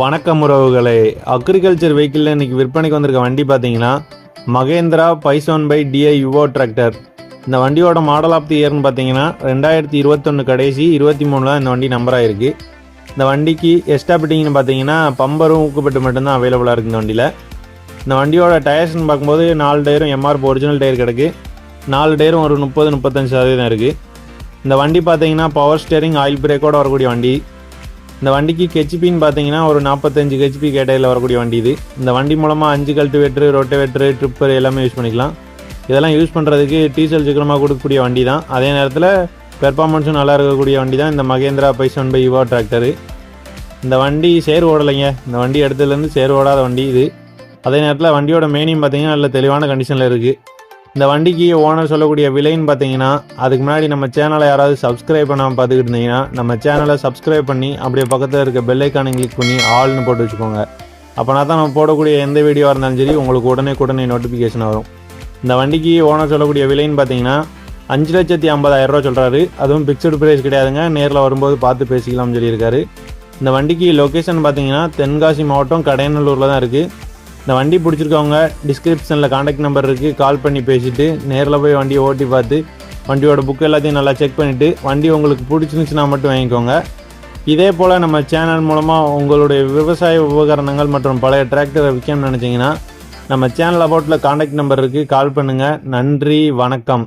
வணக்கம் உறவுகளே. அக்ரிகல்ச்சர் வெஹிக்கிளில் இன்னைக்கு விற்பனைக்கு வந்திருக்க வண்டி பார்த்தீங்கன்னா மகேந்திரா பைசோன் பை டிஐ யுவோ டிராக்டர் இந்த வண்டியோட மாடல் ஆஃப் தி இயர்னு பார்த்தீங்கன்னா ரெண்டாயிரத்தி இருபத்தொன்று கடைசி இருபத்தி மூணில் இந்த வண்டி நம்பர் இருக்குது இந்த வண்டிக்கு எஸ்டாபிட்டிங்னு பார்த்தீங்கன்னா பம்பரும் ஊக்குப்பட்டு மட்டும்தான் அவைலபிளாக இருக்குது இந்த வண்டியில். இந்த வண்டியோட டயர்ஸ்னு பார்க்கும்போது நாலு டயரும் எம்ஆர்பி ஒரிஜினல் டயர் கிடக்கு. நாலு டயரும் ஒரு முப்பது முப்பத்தஞ்சு சதவீதம் இருக்குது இந்த வண்டி பார்த்தீங்கன்னா பவர் ஸ்டேரிங் ஆயில் பிரேக்கோட வரக்கூடிய வண்டி. இந்த வண்டிக்கு ஹெச்பின்னு பார்த்தீங்கன்னா ஒரு நாற்பத்தஞ்சு ஹெச்பி கேட்டையில் வரக்கூடிய வண்டி இது. இந்த வண்டி மூலமாக அஞ்சு கல்டிவேட்ரு ரொட்டவேட்ரு ட்ரிப்பர் எல்லாமே யூஸ் பண்ணிக்கலாம். இதெல்லாம் யூஸ் பண்ணுறதுக்கு டீசல் சீக்கிரமாக கொடுக்கக்கூடிய வண்டி தான். அதே நேரத்தில் பெர்ஃபார்மன்ஸும் நல்லா இருக்கக்கூடிய வண்டி தான். இந்த மகேந்திரா பைசோன் பை யுவா டிராக்டரு இந்த வண்டி சேர் ஓடலைங்க. இந்த வண்டி இடத்துலேருந்து சேர் ஓடாத வண்டி இது. அதே நேரத்தில் வண்டியோட மேனியும் பார்த்தீங்கன்னா நல்ல தெளிவான கண்டிஷனில் இருக்குது இந்த வண்டிக்கு ஓனர் சொல்லக்கூடிய விலைன்னு பார்த்தீங்கன்னா அதுக்கு முன்னாடி நம்ம சேனலை யாராவது சப்ஸ்கிரைப் பண்ணாமல் பார்த்துக்கிட்டு இருந்தீங்கன்னா நம்ம சேனலை சப்ஸ்கிரைப் பண்ணி அப்படியே பக்கத்தில் இருக்க பெல்லைக்கானை கிளிக் பண்ணி ஆல்னு போட்டு வச்சுக்கோங்க. அப்போனா தான் நம்ம போடக்கூடிய எந்த வீடியோவாக இருந்தாலும் சரி உங்களுக்கு உடனே உடனே நோட்டிஃபிகேஷன் வரும். இந்த வண்டிக்கு ஓனர் சொல்லக்கூடிய விலைன்னு பார்த்தீங்கன்னா அஞ்சு லட்சத்தி ஐம்பதாயிரம் ரூபா சொல்கிறாரு அதுவும் பிக்சடு ப்ரைஸ் கிடையாதுங்க. நேரில் வரும்போது பார்த்து பேசிக்கலாம்னு சொல்லியிருக்காரு. இந்த வண்டிக்கு லொக்கேஷன் பார்த்தீங்கன்னா தென்காசி மாவட்டம் கடையநல்லூரில் தான் இருக்குது இந்த வண்டி பிடிச்சிருக்கவங்க டிஸ்கிரிப்ஷனில் காண்டாக்ட் நம்பர் இருக்குது கால் பண்ணி பேசிவிட்டு நேரில் போய் வண்டியை ஓட்டி பார்த்து வண்டியோட புக் எல்லாத்தையும் நல்லா செக் பண்ணிவிட்டு வண்டி உங்களுக்கு பிடிச்சிருந்துச்சுன்னா மட்டும் வாங்கிக்கோங்க. இதே போல் நம்ம சேனல் மூலமாக உங்களுடைய விவசாய உபகரணங்கள் மற்றும் பழைய டிராக்டரை விற்கணும்னு நினச்சிங்கன்னா நம்ம சேனல் அபவுட்டில் காண்டாக்ட் நம்பர் இருக்குது கால் பண்ணுங்கள் நன்றி. வணக்கம்.